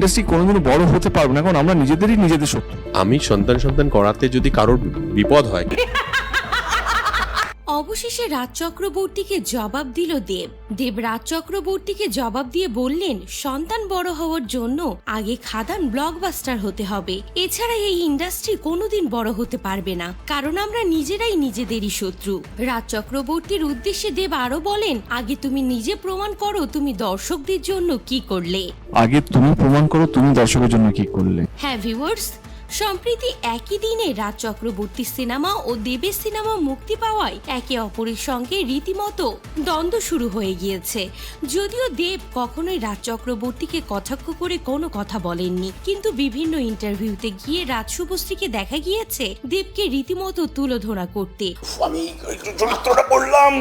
Industry কোনোদিনও বড় হতে পারবে না, কারণ আমরা নিজেদেরই নিজেদের শত্রু। আমি সন্তান সন্তান করাতে যদি কারোর বিপদ হয় অবশেষে রাজ চক্রবর্তীকে জবাব দিল দেব। দেব রাজ চক্রবর্তীকে জবাব দিয়ে বললেন সন্তান বড় হওয়ার জন্য আগে খাদান ব্লকবাস্টার হতে হবে। এছাড়া এই ইন্ডাস্ট্রি কোনোদিন বড় হতে পারবে না কারণ আমরা নিজেরাই নিজেদেরই শত্রু। রাজ চক্রবর্তীর উদ্দেশ্যে দেব আরও বলেন আগে তুমি নিজে প্রমাণ করো তুমি দর্শকদের জন্য কি করলে। আগে তুমি প্রমাণ করো তুমি দর্শকের জন্য কি করলে। হ্যাঁ ভিউয়ার্স সম্প্রতি একই দিনে রাজ চক্রবর্তী সিনেমা ও দেবের সিনেমা মুক্তি পাওয়ায় একে অপরের সঙ্গে রীতিমতো দ্বন্দ্ব শুরু হয়ে গিয়েছে। যদিও দেব কখনোই রাজ চক্রবর্তীকে কটাক্ষ করে কোনো কথা বলেননি, কিন্তু বিভিন্ন ইন্টারভিউতে গিয়ে রাজ শুভশ্রীকে দেখা গিয়েছে দেবকে রীতিমতো তুলোধরা করতে। আমি বললাম।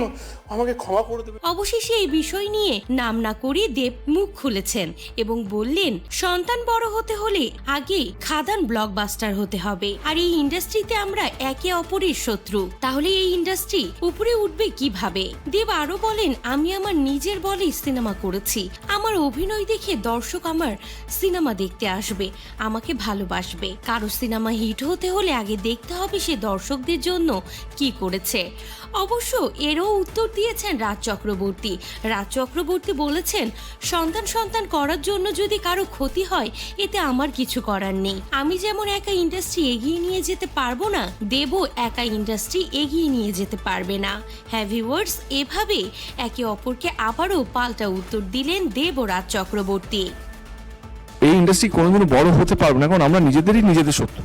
আমাকে ক্ষমা করে দেবে অবশেষে এই বিষয় নিয়ে নাম না করে দেব মুখ খুলেছেন এবং বললেন, সন্তান বড় হতে হলে আগে খাদান ব্লকবাস্টার হতে হবে। আর এই ইন্ডাস্ট্রিতে আমরা একে অপরের শত্রু। তাহলে এই ইন্ডাস্ট্রি উপরে উঠবে কীভাবে? দেব আরও বলেন, আমি আমার নিজের বলেই সিনেমা করেছি। আমার অভিনয় দেখে দর্শক আমার সিনেমা দেখতে আসবে, আমাকে ভালোবাসবে। কারও সিনেমা হিট হতে হলে আগে দেখতে হবে সে দর্শকদের জন্য কি করেছে। অবশ্য এরও উত্তর দিয়েছেন রাজ চক্রবর্তী। রাজ চক্রবর্তী বলেছেন, সন্তান সন্তান করার জন্য যদি কারও ক্ষতি হয়, এতে আমার কিছু করার নেই। আমি যেমন একা ইন্ডাস্ট্রি এগিয়ে নিয়ে যেতে পারব না দেব একা ইন্ডাস্ট্রি এগিয়ে নিয়ে যেতে পারবে না। হ্যাঁ ভিউয়ার্স এভাবে একে অপরকে আবারও পাল্টা উত্তর দিলেন দেব রাজ চক্রবর্তী। এই ইন্ডাস্ট্রি কোনোদিনও বড় হতে পারবে না, কারণ আমরা নিজেদেরই নিজেদের শত্রু।